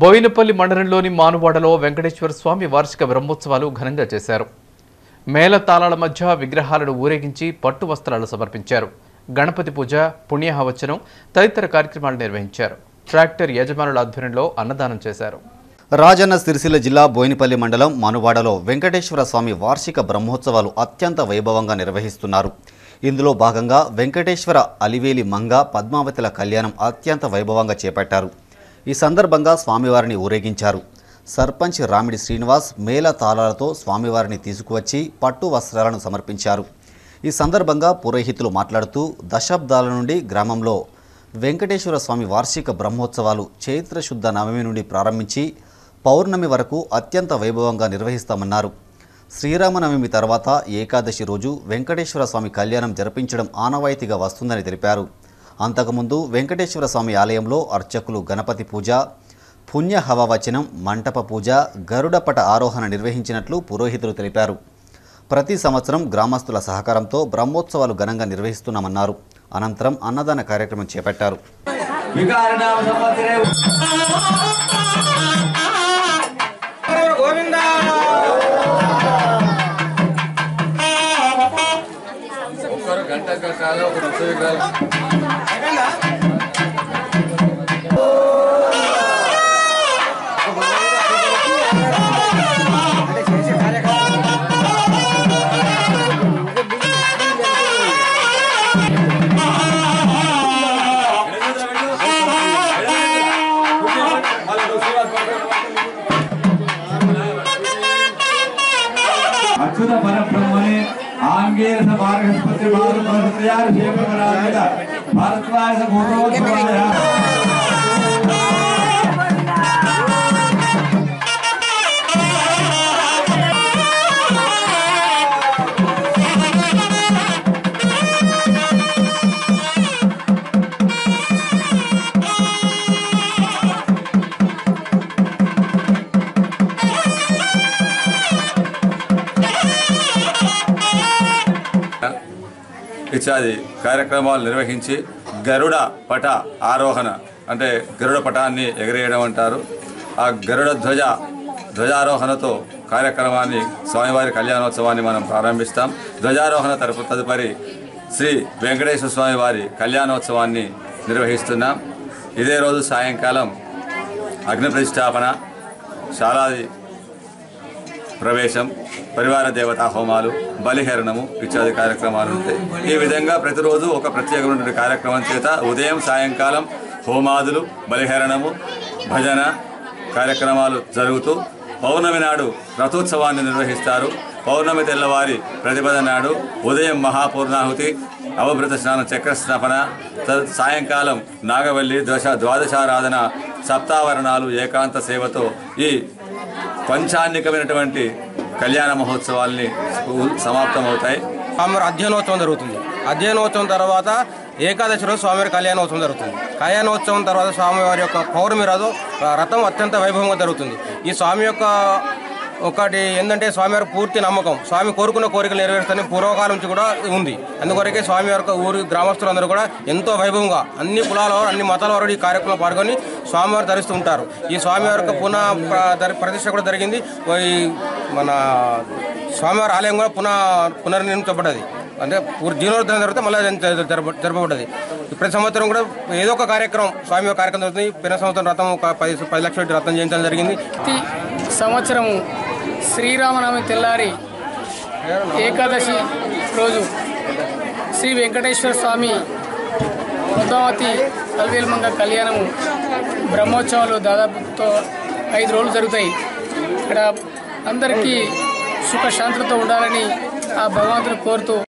బోయినపల్లి మండలంలోని మానువాడలో వెంకటేశ్వర స్వామి వార్షిక బ్రహ్మోత్సవాలు ఘనంగా చేశారు. మేళ తాళాల మధ్య విగ్రహాలను ఊరేగించి పట్టు వస్త్రాలు సమర్పించారు. గణపతి పూజ పుణ్యహవచనం తదితర కార్యక్రమాలు నిర్వహించారు. ట్రాక్టర్ యజమానుల ఆధ్వర్యంలో అన్నదానం చేశారు. రాజన్న సిరిసిల్ల జిల్లా బోయినపల్లి మండలం మనువాడలో వెంకటేశ్వర స్వామి వార్షిక బ్రహ్మోత్సవాలు అత్యంత వైభవంగా నిర్వహిస్తున్నారు. ఇందులో భాగంగా వెంకటేశ్వర అలివేలి మంగ పద్మావతిల కళ్యాణం అత్యంత వైభవంగా చేపట్టారు. ఈ సందర్భంగా స్వామివారిని ఊరేగించారు. సర్పంచ్ రామిడి శ్రీనివాస్ మేళ తాళాలతో స్వామివారిని తీసుకువచ్చి పట్టు వస్త్రాలను సమర్పించారు. ఈ సందర్భంగా పురోహితులు మాట్లాడుతూ దశాబ్దాల నుండి గ్రామంలో వెంకటేశ్వర స్వామి వార్షిక బ్రహ్మోత్సవాలు చైత్ర శుద్ధ నవమి నుండి ప్రారంభించి పౌర్ణమి వరకు అత్యంత వైభవంగా నిర్వహిస్తామన్నారు. శ్రీరామనవమి తర్వాత ఏకాదశి రోజు వెంకటేశ్వర స్వామి కళ్యాణం జరిపించడం ఆనవాయితీగా వస్తుందని తెలిపారు. అంతకుముందు వెంకటేశ్వర స్వామి ఆలయంలో అర్చకులు గణపతి పూజ పుణ్య హవవచనం మంటప పూజ గరుడపట ఆరోహణ నిర్వహించినట్లు పురోహితులు తెలిపారు. ప్రతి సంవత్సరం గ్రామస్తుల సహకారంతో బ్రహ్మోత్సవాలు ఘనంగా నిర్వహిస్తున్నామన్నారు. అనంతరం అన్నదాన కార్యక్రమం చేపట్టారు. గంట కాదు ఒక ముప్పై విగ్రహాలు అచ్యుత పరబ్రహ్మణి ఆంగేరస మార్గస్పతి ఇత్యాది కార్యక్రమాలు నిర్వహించి గరుడ పట ఆరోహణ అంటే గరుడ పటాన్ని ఎగరేయడం అంటారు. ఆ గరుడ ధ్వజ ధ్వజారోహణతో కార్యక్రమాన్ని స్వామివారి కళ్యాణోత్సవాన్ని మనం ప్రారంభిస్తాం. ధ్వజారోహణ తరపు తదుపరి శ్రీ వెంకటేశ్వర స్వామి వారి కళ్యాణోత్సవాన్ని నిర్వహిస్తున్నాం. ఇదే రోజు సాయంకాలం అగ్ని ప్రతిష్టాపన శాలాది ప్రవేశం పరివార దేవతా హోమాలు బలిహరణము ఇత్యాది కార్యక్రమాలు ఉంటాయి. ఈ విధంగా ప్రతిరోజు ఒక ప్రత్యేకమైనటువంటి కార్యక్రమం చేత ఉదయం సాయంకాలం హోమాదులు బలిహరణము భజన కార్యక్రమాలు జరుగుతూ పౌర్ణమి నాడు రథోత్సవాన్ని నిర్వహిస్తారు. పౌర్ణమి తెల్లవారి ప్రతిపద నాడు ఉదయం మహాపూర్ణాహుతి అవభృత స్నానం చక్ర స్నాపన సాయంకాలం నాగవల్లి దశ ద్వాదశారాధన సప్తావరణాలు ఏకాంత సేవతో ఈ పంచాన్నికమైనటువంటి కళ్యాణ మహోత్సవాల్ని సమాప్తమవుతాయి. స్వామివారి అధ్యయనోత్సవం జరుగుతుంది. అధ్యయనోత్సవం తర్వాత ఏకాదశి రోజు స్వామివారి కళ్యాణోత్సవం జరుగుతుంది. కళ్యాణోత్సవం తర్వాత స్వామివారి యొక్క పౌర్ణమి రోజు రథం అత్యంత వైభవంగా జరుగుతుంది. ఈ స్వామి యొక్క ఒకటి ఏంటంటే స్వామివారి పూర్తి నమ్మకం స్వామి కోరుకున్న కోరికలు నెరవేరుస్తారని పూర్వకాలం నుంచి కూడా ఉంది. అందుకొరకే స్వామి యొక్క ఊరి గ్రామస్తులందరూ కూడా ఎంతో వైభవంగా అన్ని కులాల వారు అన్ని మతాల వారు ఈ కార్యక్రమంలో పాల్గొని స్వామివారు ధరిస్తూ ఉంటారు. ఈ స్వామివారి యొక్క పునః ప్ర- ప్రతిష్ట కూడా జరిగింది. మన స్వామివారి ఆలయం కూడా పునః పునర్నిర్మించబడ్డది. అంటే జీర్ణోద్ధరణ జరిగితే మళ్ళీ జరప జరపబడ్డది. ప్రతి సంవత్సరం కూడా ఏదో ఒక కార్యక్రమం స్వామి కార్యక్రమం జరుగుతుంది. ప్రతి సంవత్సరం రథం ఒక పది పది లక్షల రథం చేయించడం జరిగింది. ప్రతి సంవత్సరము శ్రీరామనవమి తెల్లారి ఏకాదశి రోజు శ్రీ వెంకటేశ్వర స్వామి పద్మావతి అల్వేల్మంగ కళ్యాణము బ్రహ్మోత్సవాలు దాదాపుతో ఐదు రోజులు జరుగుతాయి. ఇక్కడ అందరికీ సుఖశాంతులతో ఉండాలని ఆ భగవంతుని కోరుతూ